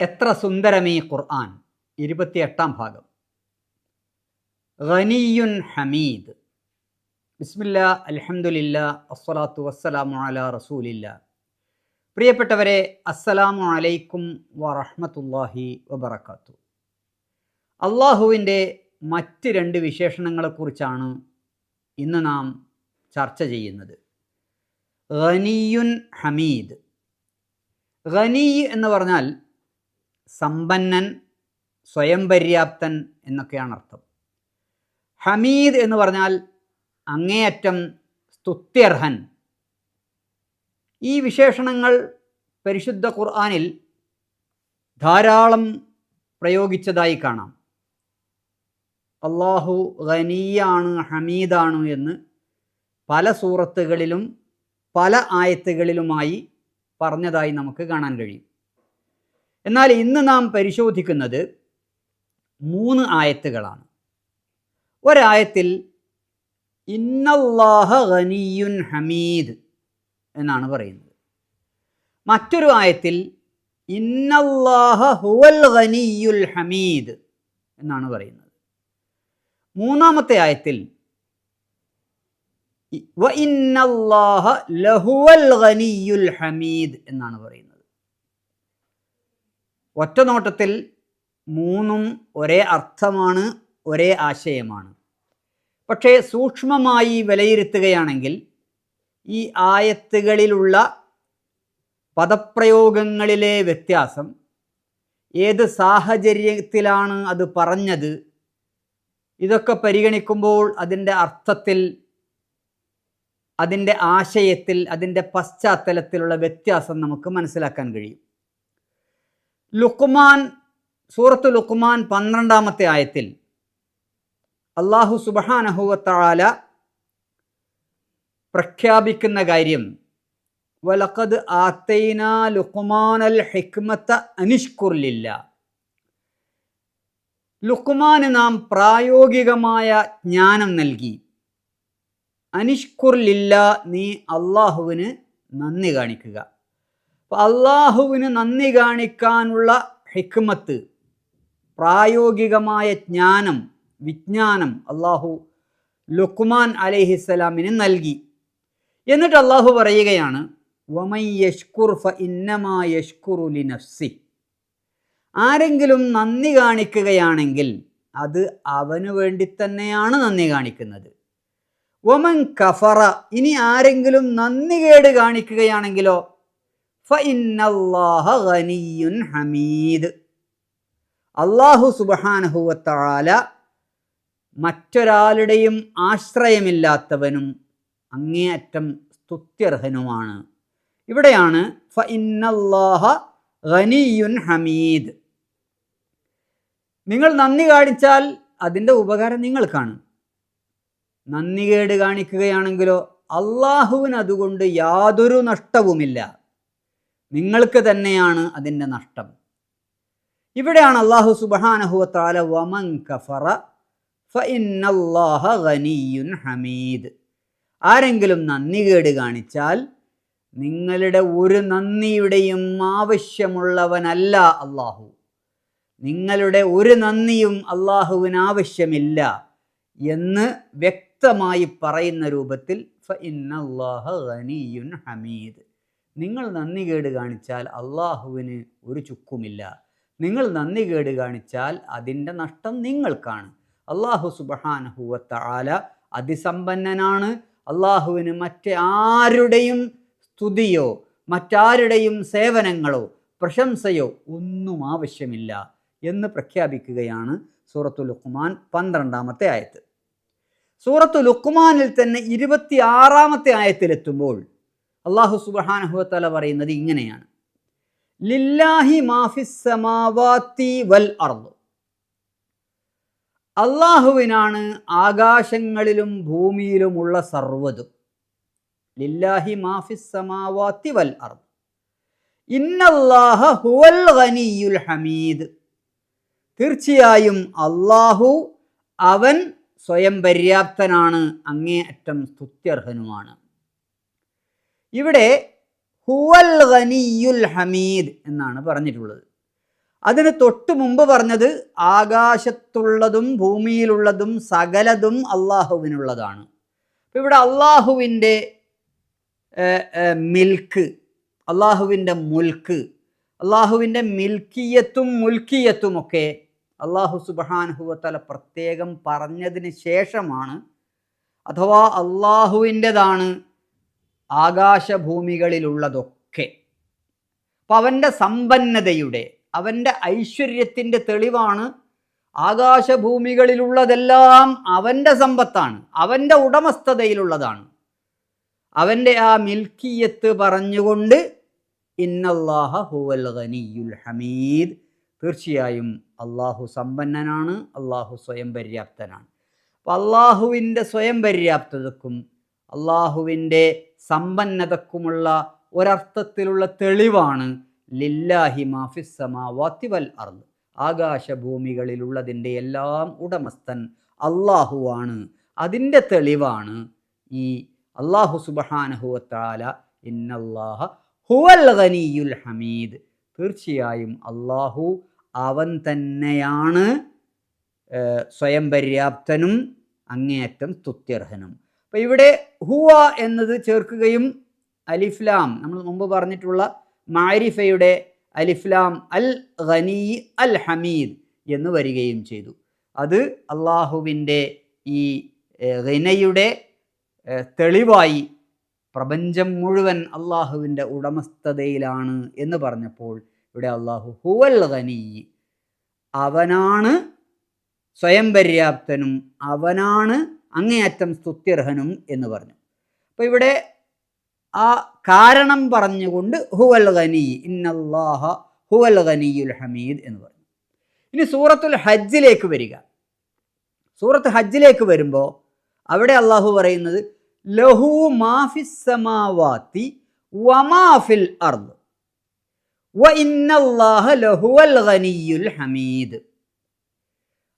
എത്ര സുന്ദരമീ ഖുർആൻ? ഇരുപത്തിയെട്ടാം ഭാഗം. ഖനിയുൻ ഹമീദ്. ബിസ്മില്ല അലഹമുല്ല അസ്സലാത്തു വസ്സലാമു അല റസൂലില്ല. പ്രിയപ്പെട്ടവരെ അസ്സലാമു അലൈക്കും വറഹ്മത്തുള്ളാഹി വബറകാത്തു. അള്ളാഹുവിന്റെ മറ്റ് രണ്ട് വിശേഷണങ്ങളെക്കുറിച്ചാണ് ഇന്ന് നാം ചർച്ച ചെയ്യുന്നത്. ഖനിയുൻ ഹമീദ്. ഖനി എന്ന് പറഞ്ഞാൽ സമ്പന്നൻ സ്വയം പര്യാപ്തൻ എന്നൊക്കെയാണ് അർത്ഥം. ഹമീദ് എന്ന് പറഞ്ഞാൽ അങ്ങേയറ്റം സ്തുത്യർഹൻ. ഈ വിശേഷണങ്ങൾ പരിശുദ്ധ ഖുർആാനിൽ ധാരാളം പ്രയോഗിച്ചതായി കാണാം. അള്ളാഹു ഖനിയാണ് ഹമീദാണ് എന്ന് പല സൂറത്തുകളിലും പല ആയത്തുകളിലുമായി പറഞ്ഞതായി നമുക്ക് കാണാൻ കഴിയും. എന്നാൽ ഇന്ന് നാം പരിശോധിക്കുന്നത് മൂന്ന് ആയത്തുകളാണ്. ഒരായത്തിൽ ഇന്നല്ലാഹ ഖനിയുൻ ഹമീദ് എന്നാണ് പറയുന്നത്. മറ്റൊരു ആയത്തിൽ ഇന്നല്ലാഹ ഹുവൽ ഖനിയുൽ ഹമീദ് എന്നാണ് പറയുന്നത്. മൂന്നാമത്തെ ആയത്തിൽ ഇന്നല്ലാഹ ലഹുവൽ ഖനിയുൽ ഹമീദ് എന്നാണ് പറയുന്നത്. ഒറ്റ നോട്ടത്തിൽ മൂന്നും ഒരേ അർത്ഥമാണ് ഒരേ ആശയമാണ്. പക്ഷേ സൂക്ഷ്മമായി വിലയിരുത്തുകയാണെങ്കിൽ ഈ ആയത്തുകളിലുള്ള പദപ്രയോഗങ്ങളിലെ വ്യത്യാസം ഏത് സാഹചര്യത്തിലാണ് അത് പറഞ്ഞത് ഇതൊക്കെ പരിഗണിക്കുമ്പോൾ അതിന്റെ അർത്ഥത്തിൽ അതിന്റെ ആശയത്തിൽ അതിന്റെ പശ്ചാത്തലത്തിലുള്ള വ്യത്യാസം നമുക്ക് മനസ്സിലാക്കാൻ കഴിയും. ലുക്കുമാൻ സൂറത്ത് ലുക്കുമാൻ പന്ത്രണ്ടാമത്തെ ആയത്തിൽ അള്ളാഹു സുബഹാനഹുവത്താല പ്രഖ്യാപിക്കുന്ന കാര്യം വലക്കത് ആത്തൈന ലുക്കുമാൻ അൽ ഹിക്മത്ത അനിഷ്കുർലില്ല ലുക്കുമാന് നാം പ്രായോഗികമായ ജ്ഞാനം നൽകി. അനിഷ്കുർലില്ല നീ അള്ളാഹുവിന് നന്ദി കാണിക്കുക. അള്ളാഹുവിന് നന്ദി കാണിക്കാനുള്ള ഹിക്മത്ത് പ്രായോഗികമായ ജ്ഞാനം വിജ്ഞാനം അള്ളാഹു ലുക്മാൻ അലഹിസ്സലാമിന് നൽകി. എന്നിട്ട് അള്ളാഹു പറയുകയാണ് ആരെങ്കിലും നന്ദി കാണിക്കുകയാണെങ്കിൽ അത് അവന് വേണ്ടി തന്നെയാണ് നന്ദി കാണിക്കുന്നത്. ഒമൻ കഫറ ഇനി ആരെങ്കിലും നന്ദികേട് കാണിക്കുകയാണെങ്കിലോ ഹമീദ്. അള്ളാഹു സുബാനഹുവത്താല മറ്റൊരാളുടെയും ആശ്രയമില്ലാത്തവനും അങ്ങേയറ്റം സ്തുത്യർഹനുമാണ്. ഇവിടെയാണ് ഫ ഇന്നല്ലാഹ ഹമീദ്. നിങ്ങൾ നന്ദി കാണിച്ചാൽ അതിന്റെ ഉപകാരം നിങ്ങൾക്കാണ് നന്ദികേട് കാണിക്കുകയാണെങ്കിലോ അള്ളാഹുവിന് അതുകൊണ്ട് യാതൊരു നഷ്ടവുമില്ല. നിങ്ങൾക്ക് തന്നെയാണ് അതിന്റെ നഷ്ടം. ഇവിടെയാണ് അള്ളാഹു സുബഹാനഹുവത്താല വമൻ കഫറ ഹമീദ്. ആരെങ്കിലും നന്ദികേട് കാണിച്ചാൽ നിങ്ങളുടെ ഒരു നന്ദിയുടെയും ആവശ്യമുള്ളവനല്ല അള്ളാഹു നിങ്ങളുടെ ഒരു നന്ദിയും അള്ളാഹുവിന് ആവശ്യമില്ല എന്ന് വ്യക്തമായി പറയുന്ന രൂപത്തിൽ ഫ ഖനിയുൻ ഹമീദ്. നിങ്ങൾ നന്ദി കേട് കാണിച്ചാൽ അള്ളാഹുവിന് ഒരു ചുക്കുമില്ല. നിങ്ങൾ നന്ദി കേട് കാണിച്ചാൽ അതിന്റെ നഷ്ടം നിങ്ങൾക്കാണ്. അള്ളാഹു സുബഹാനഹുവത്ത ആല അതിസമ്പന്നനാണ്. അള്ളാഹുവിന് മറ്റാരുടെയും സ്തുതിയോ മറ്റാരുടെയും സേവനങ്ങളോ പ്രശംസയോ ഒന്നും ആവശ്യമില്ല എന്ന് പ്രഖ്യാപിക്കുകയാണ് സൂറത്തു ലുക്കുമാൻ പന്ത്രണ്ടാമത്തെ ആയത്ത്. സൂറത്തു ലുക്കുമാനിൽ തന്നെ ഇരുപത്തി ആറാമത്തെ ആയത്തിലെത്തുമ്പോൾ അള്ളാഹു സുബഹാനഹുവത്തല പറയുന്നത് ഇങ്ങനെയാണ്. ലില്ലാഹി മാഫിസ് വൽ അർദ്. അള്ളാഹുവിനാണ് ആകാശങ്ങളിലും ഭൂമിയിലുമുള്ള സർവതും. ലില്ലാഹി മാഫിസ് സമാവാത്തി വൽ അർദ്. ഇന്നല്ലാഹ ഹുവൽ ഹമീദ്. തീർച്ചയായും അള്ളാഹു അവൻ സ്വയം പര്യാപ്തനാണ് അങ്ങേയറ്റം സ്തുത്യർഹനുമാണ്. ഇവിടെ ഹുവൽ ഖനിയുൽ ഹമീദ് എന്നാണ് പറഞ്ഞിട്ടുള്ളത്. അതിന് തൊട്ട് മുമ്പ് പറഞ്ഞത് ആകാശത്തുള്ളതും ഭൂമിയിലുള്ളതും സകലതും അള്ളാഹുവിനുള്ളതാണ്. അപ്പോൾ ഇവിടെ അള്ളാഹുവിന്റെ മിൽക്ക് അള്ളാഹുവിന്റെ മുൽക്ക് അള്ളാഹുവിന്റെ മിൽക്കിയത്തും മുൽക്കിയത്തും ഒക്കെ അള്ളാഹു സുബാനുഹുവത്തല പ്രത്യേകം പറഞ്ഞതിന് ശേഷമാണ് അഥവാ അള്ളാഹുവിന്റെതാണ് ആകാശഭൂമികളിലുള്ളതൊക്കെ. അപ്പം അവന്റെ സമ്പന്നതയുടെ അവന്റെ ഐശ്വര്യത്തിന്റെ തെളിവാണ് ആകാശഭൂമികളിലുള്ളതെല്ലാം അവന്റെ സമ്പത്താണ് അവന്റെ ഉടമസ്ഥതയിലുള്ളതാണ്. അവന്റെ ആ മിൽക്കിയത്ത് പറഞ്ഞുകൊണ്ട് ഇന്നല്ലാഹ ഹുവൽ ഗനിയുൽ ഹമീദ്. തീർച്ചയായും അള്ളാഹു സമ്പന്നനാണ് അള്ളാഹു സ്വയം പര്യാപ്തനാണ്. അപ്പം അള്ളാഹുവിന്റെ സ്വയം പര്യാപ്തതക്കും അള്ളാഹുവിന്റെ സമ്പന്നതക്കുമുള്ള ഒരർത്ഥത്തിലുള്ള തെളിവാണ് ലില്ലാഹി മാഫിസമാവാത്തിവൽ അർദ്. ആകാശഭൂമികളിലുള്ളതിന്റെ എല്ലാം ഉടമസ്ഥൻ അള്ളാഹുവാണ്. അതിന്റെ തെളിവാണ് ഈ അള്ളാഹു സുബഹാനഹുവത്താല ഇന്നല്ലാഹ ഹുവൽ ഹമീദ്. തീർച്ചയായും അള്ളാഹു അവൻ തന്നെയാണ് സ്വയം പര്യാപ്തനും അങ്ങേയറ്റം സ്തുത്യർഹനും. അപ്പം ഇവിടെ ഹുവ എന്നത് ചേർക്കുകയും അലിഫ്ലാം നമ്മൾ മുമ്പ് പറഞ്ഞിട്ടുള്ള മാരിഫയുടെ അലിഫ്ലാം അൽ ഖനി അൽ ഹമീദ് എന്ന് വരികയും ചെയ്തു. അത് അള്ളാഹുവിന്റെ ഈ ഖിനയുടെ തെളിവായി പ്രപഞ്ചം മുഴുവൻ അള്ളാഹുവിന്റെ ഉടമസ്ഥതയിലാണ് എന്ന് പറഞ്ഞപ്പോൾ ഇവിടെ അള്ളാഹു ഹുവൽ ഖനി അവനാണ് സ്വയം പര്യാപ്തനും അവനാണ് അങ്ങേയറ്റം സ്തുത്യർഹനും എന്ന് പറഞ്ഞു. അപ്പോൾ ഇവിടെ ആ കാരണം പറഞ്ഞുകൊണ്ട് ഹുവൽ ഖനി ഇന്നല്ലാഹ ഹുവൽ ഖനിയുൽ ഹമീദ് എന്ന് പറഞ്ഞു. ഇനി സൂറത്തുൽ ഹജ്ജിലേക്ക് വരിക. സൂറത്ത് ഹജ്ജിലേക്ക് വരുമ്പോൾ അവിടെ അള്ളാഹു പറയുന്നത് ലഹു മാഫി സമാവാത്തി വമാഫിൽ അർദ്. വ ഇന്നല്ലാഹ ലഹുവൽ ഖനിയുൽ ഹമീദ്.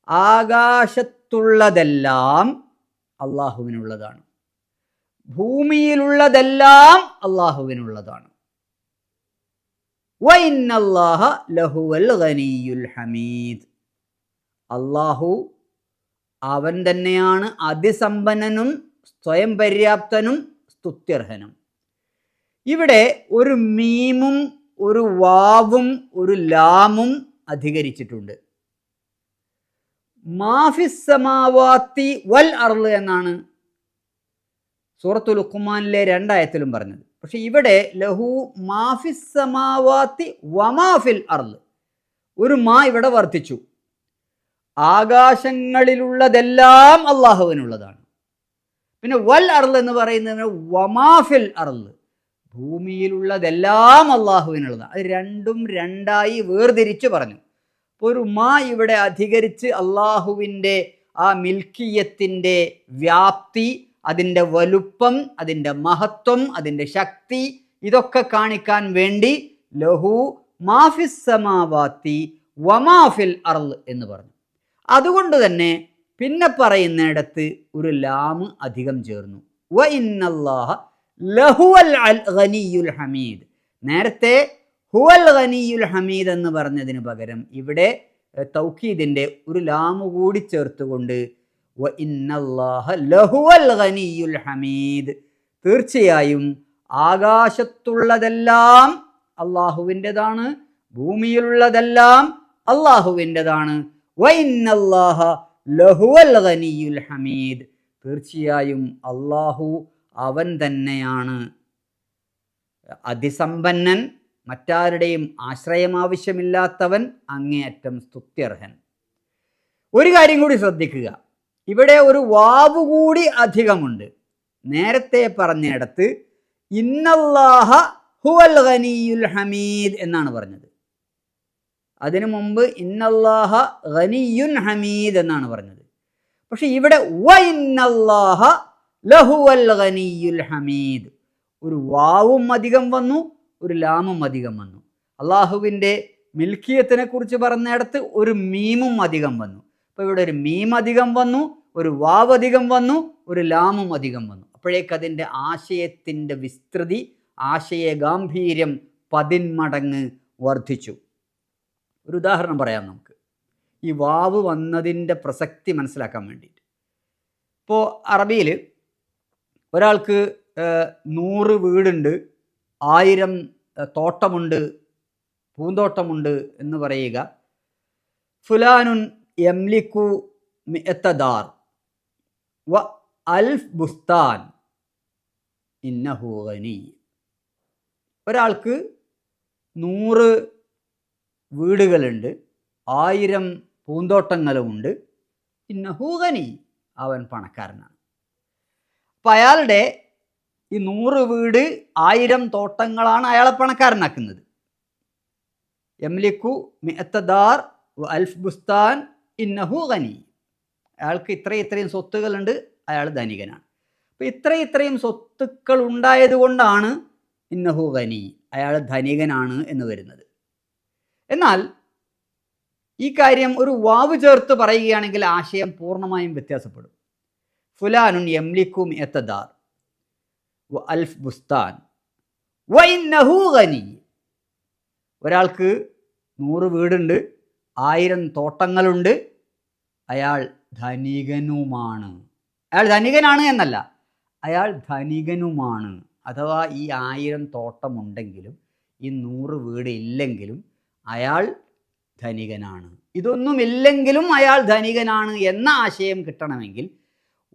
ആകാശത്തുള്ളതെല്ലാം അള്ളാഹുവിനുള്ളതാണ്. ഭൂമിയിലുള്ളതെല്ലാം അള്ളാഹുവിനുള്ളതാണ്. ഹമീദ്. അള്ളാഹു അവൻ തന്നെയാണ് അതിസമ്പന്നനും സ്വയം പര്യാപ്തനും സ്തുത്യർഹനും. ഇവിടെ ഒരു മീമും ഒരു വാവും ഒരു ലാമും അധികരിച്ചിട്ടുണ്ട്. മാഫിസമാവാത്തി വൽ അർൾ എന്നാണ് സൂറത്തുൽ ഉഖ്മാനിലെ രണ്ടായത്തിലും പറഞ്ഞത്. പക്ഷെ ഇവിടെ ലഹു മാഫിസമാവാത്തി വമാഫിൽ അർൾ. ഒരു മാ ഇവിടെ വർദ്ധിച്ചു ആകാശങ്ങളിലുള്ളതെല്ലാം അള്ളാഹുവിനുള്ളതാണ്. പിന്നെ വൽ അർൾ എന്ന് പറയുന്നത് വമാഫിൽ അർൾ. ഭൂമിയിലുള്ളതെല്ലാം അള്ളാഹുവിനുള്ളതാണ്. അത് രണ്ടും രണ്ടായി വേർതിരിച്ച് പറഞ്ഞു. ഒരു മാ ഇവിടെ അധികരിച്ച് അള്ളാഹുവിന്റെ ആ മിൽക്കിയത്തിന്റെ വ്യാപ്തി അതിന്റെ വലുപ്പം അതിന്റെ മഹത്വം അതിന്റെ ശക്തി ഇതൊക്കെ കാണിക്കാൻ വേണ്ടി ലഹു മാഫിസ് സമാവാത്തി വമാഫിൽ അർൾ എന്ന് പറഞ്ഞു. അതുകൊണ്ട് തന്നെ പിന്നെ പറയുന്നിടത്ത് ഒരു ലാമ് അധികം ചേർന്നു. വ ഇന്നല്ലാഹ ലഹുവൽ ഹമീദ്. നേരത്തെ ഹുവൽ ഖനിയുൽ ഹമീദ് എന്ന് പറഞ്ഞതിന് പകരം ഇവിടെ തൗക്കീദിന്റെ ഒരു ലാമു കൂടി ചേർത്തുകൊണ്ട് ഹമീദ്. തീർച്ചയായും ആകാശത്തുള്ളതെല്ലാം അള്ളാഹുവിന്റെതാണ് ഭൂമിയിലുള്ളതെല്ലാം അള്ളാഹുവിന്റെതാണ്. ഹമീദ്. തീർച്ചയായും അള്ളാഹു അവൻ തന്നെയാണ്. അതിസമ്പന്നൻ മറ്റാരുടെയും ആശ്രയം ആവശ്യമില്ലാത്തവൻ അങ്ങേയറ്റം സ്തുത്യർഹൻ. ഒരു കാര്യം കൂടി ശ്രദ്ധിക്കുക. ഇവിടെ ഒരു വാവ് കൂടി അധികമുണ്ട്. നേരത്തെ പറഞ്ഞിടത്ത് ഇന്നല്ലാഹ ഹുവൽ ഖനിയുൽ ഹമീദ് എന്നാണ് പറഞ്ഞത്. അതിനു മുമ്പ് ഇന്നല്ലാഹ ഖനിയുൻ ഹമീദ് എന്നാണ് പറഞ്ഞത്. പക്ഷെ ഇവിടെ വ ഇന്നല്ലാഹ ലഹുവൽ ഖനിയുൽ ഹമീദ് ഒരു വാവും അധികം വന്നു ഒരു ലാമും അധികം വന്നു. അള്ളാഹുവിന്റെ മിൽക്കിയത്തിനെ കുറിച്ച് പറഞ്ഞിടത്ത് ഒരു മീമും അധികം വന്നു. അപ്പോൾ ഇവിടെ ഒരു മീം അധികം വന്നു ഒരു വാവ് അധികം വന്നു ഒരു ലാമും അധികം വന്നു. അപ്പോഴേക്ക് അതിന്റെ ആശയത്തിന്റെ വിസ്തൃതി ആശയ ഗാംഭീര്യം പതിന്മടങ്ങ് വർദ്ധിച്ചു. ഒരു ഉദാഹരണം പറയാം നമുക്ക്. ഈ വാവ് വന്നതിന്റെ പ്രസക്തി മനസ്സിലാക്കാൻ വേണ്ടിയിട്ട്. ഇപ്പോൾ അറബിയിൽ ഒരാൾക്ക് നൂറ് വീടുണ്ട് ആയിരം തോട്ടമുണ്ട് പൂന്തോട്ടമുണ്ട് എന്ന് പറയുക. ഫുലാനുൻ യംലിക്കു എത്തദാർ വ അൽഫ് ബുസ്താൻ. ഇന്നഹു ഗനി. ഒരാൾക്ക് നൂറ് വീടുകളുണ്ട് ആയിരം പൂന്തോട്ടങ്ങളുമുണ്ട്. ഇന്നഹു ഗനി. അവൻ പണക്കാരനാണ്. അപ്പം അയാളുടെ ഈ നൂറ് വീട് ആയിരം തോട്ടങ്ങളാണ് അയാളെ പണക്കാരനാക്കുന്നത്. യംലിക്കു മിഅത്തദാർ വ അൽഫ് ബുസ്താൻ ഇന്നഹു ഖനി അയാൾക്ക് ഇത്രയും ഇത്രയും സ്വത്തുകളുണ്ട് അയാൾ ധനികനാണ്. അപ്പോൾ ഇത്രയും ഇത്രയും സ്വത്തുക്കൾ ഉണ്ടായത് കൊണ്ടാണ് ഇന്നഹു ഖനി അയാൾ ധനികനാണ് എന്ന് വരുന്നത്. എന്നാൽ ഈ കാര്യം ഒരു വാവ് ചേർത്ത് പറയുകയാണെങ്കിൽ ആശയം പൂർണമായും വ്യത്യാസപ്പെടും. ഫുലാനുൻ യംലിക്കും എത്തദാർ വ അൽഫ് ബുസ്താൻ. ഒരാൾക്ക് നൂറ് വീടുണ്ട് ആയിരം തോട്ടങ്ങളുണ്ട്. അയാൾ ധനികനുമാണ്. അയാൾ ധനികനാണ് എന്നല്ല അയാൾ ധനികനുമാണ്. അഥവാ ഈ ആയിരം തോട്ടമുണ്ടെങ്കിലും ഈ നൂറ് വീട് ഇല്ലെങ്കിലും അയാൾ ധനികനാണ്. ഇതൊന്നും ഇല്ലെങ്കിലും അയാൾ ധനികനാണ് എന്ന ആശയം കിട്ടണമെങ്കിൽ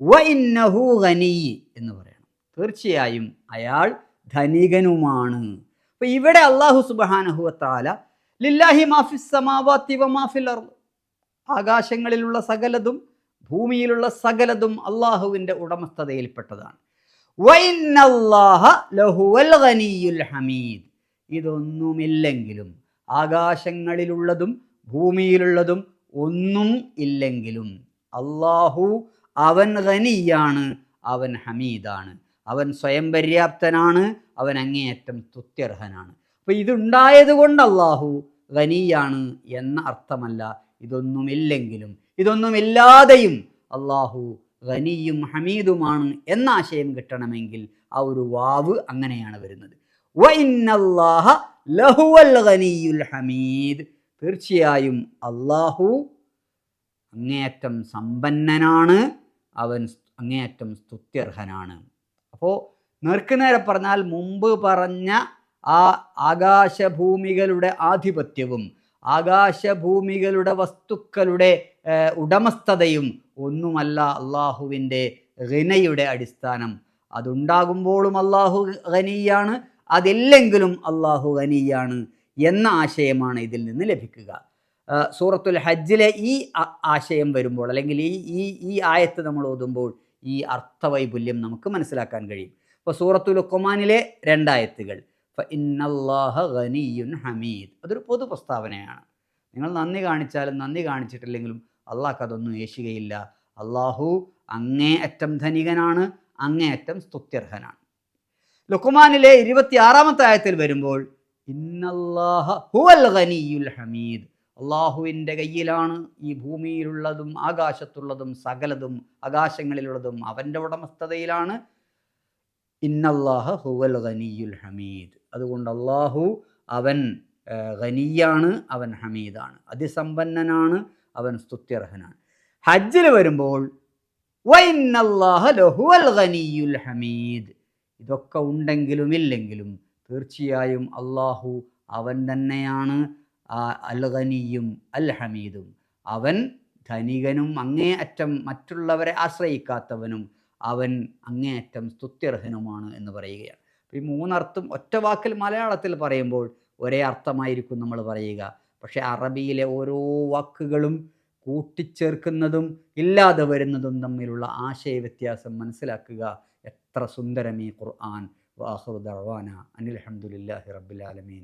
വ ഇന്നഹു ഖനി എന്ന് പറയണം തീർച്ചയായും അയാൾ ധനികനുമാണ്. അപ്പൊ ഇവിടെ അള്ളാഹു സുബാനഹുവത്താല ലില്ലാഹി മാഫിസ് സമാവാത്തി മാഫിൽ അർൾ ആകാശങ്ങളിലുള്ള സകലതും ഭൂമിയിലുള്ള സകലതും അള്ളാഹുവിന്റെ ഉടമസ്ഥതയിൽപ്പെട്ടതാണ്. ഹമീദ്. ഇതൊന്നുമില്ലെങ്കിലും ആകാശങ്ങളിലുള്ളതും ഭൂമിയിലുള്ളതും ഒന്നും ഇല്ലെങ്കിലും അള്ളാഹു അവൻ ഖനിയാണ് അവൻ ഹമീദാണ്. അവൻ സ്വയം പര്യാപ്തനാണ് അവൻ അങ്ങേയറ്റം തുത്യർഹനാണ്. അപ്പോൾ ഇതുണ്ടായത് കൊണ്ട് അള്ളാഹു ഖനിയാണ് എന്ന അർത്ഥമല്ല ഇതൊന്നുമില്ലെങ്കിലും ഇതൊന്നുമില്ലാതെയും അള്ളാഹു ഖനിയും ഹമീദുമാണ് എന്ന ആശയം കിട്ടണമെങ്കിൽ ആ ഒരു വാവ് അങ്ങനെയാണ് വരുന്നത്. ഹമീദ്. തീർച്ചയായും അള്ളാഹു അങ്ങേയറ്റം സമ്പന്നനാണ് അവൻ അങ്ങേയറ്റം സ്തുത്യർഹനാണ്. അപ്പോൾ നേർക്കുനേരെ പറഞ്ഞാൽ മുമ്പ് പറഞ്ഞ ആ ആകാശഭൂമികളുടെ ആധിപത്യവും ആകാശഭൂമികളുടെ വസ്തുക്കളുടെ ഉടമസ്ഥതയും ഒന്നുമല്ല അള്ളാഹുവിന്റെ ഘനയുടെ അടിസ്ഥാനം. അതുണ്ടാകുമ്പോഴും അള്ളാഹു ഖനിയാണ് അതില്ലെങ്കിലും അള്ളാഹു ഖനിയാണ് എന്ന ആശയമാണ് ഇതിൽ നിന്ന് ലഭിക്കുക. സൂറത്തുൽ ഹജ്ജിലെ ഈ ആശയം വരുമ്പോൾ അല്ലെങ്കിൽ ഈ ഈ ഈ ആയത്ത് നമ്മൾ ഓതുമ്പോൾ ഈ അർത്ഥവൈപുല്യം നമുക്ക് മനസ്സിലാക്കാൻ കഴിയും. ഇപ്പോൾ സൂറത്തുൽ ലുക്കുമാനിലെ രണ്ടായത്തുകൾ. ഖനിയുൻ ഹമീദ്. അതൊരു പൊതു പ്രസ്താവനയാണ്. നിങ്ങൾ നന്ദി കാണിച്ചാലും നന്ദി കാണിച്ചിട്ടില്ലെങ്കിലും അള്ളാഹ് അതൊന്നും ഏശുകയില്ല. അള്ളാഹു അങ്ങേയറ്റം ധനികനാണ് അങ്ങേയറ്റം സ്തുത്യർഹനാണ്. ലുക്കുമാനിലെ ഇരുപത്തിയാറാമത്തെ ആയത്തിൽ വരുമ്പോൾ ഇന്നല്ലാഹ ഹുവൽ ഖനിയുൽ ഹമീദ്. അള്ളാഹുവിന്റെ കയ്യിലാണ് ഈ ഭൂമിയിലുള്ളതും ആകാശത്തുള്ളതും സകലതും ആകാശങ്ങളിലുള്ളതും അവന്റെ ഉടമസ്ഥതയിലാണ്. ഇന്നല്ലാഹ ഹുവൽ ഹമീദ്. അതുകൊണ്ട് അള്ളാഹു അവൻ ഖനിയാണ് അവൻ ഹമീദാണ്. അതിസമ്പന്നനാണ് അവൻ സ്തുത്യർഹനാണ്. ഹജ്ജിൽ വരുമ്പോൾ ഹമീദ്. ഇതൊക്കെ ഉണ്ടെങ്കിലും ഇല്ലെങ്കിലും തീർച്ചയായും അള്ളാഹു അവൻ തന്നെയാണ്. ആ അൽ ഖനിയും അൽ ഹമീദും അവൻ ധനികനും അങ്ങേയറ്റം മറ്റുള്ളവരെ ആശ്രയിക്കാത്തവനും അവൻ അങ്ങേയറ്റം സ്തുത്യർഹനുമാണ് എന്ന് പറയുകയാണ്. ഈ മൂന്നർത്ഥം ഒറ്റ വാക്കിൽ മലയാളത്തിൽ പറയുമ്പോൾ ഒരേ അർത്ഥമായിരിക്കും നമ്മൾ പറയുക. പക്ഷേ അറബിയിലെ ഓരോ വാക്കുകളും കൂട്ടിച്ചേർക്കുന്നതും ഇല്ലാതെ വരുന്നതും തമ്മിലുള്ള ആശയവ്യത്യാസം മനസ്സിലാക്കുക എത്ര സുന്ദരം ഈ ഖുർആൻ. വാഹുർ ദർവാന അനിൽ അഹമ്മദില്ലാഹി റബ്ബിൽ ആലമീൻ.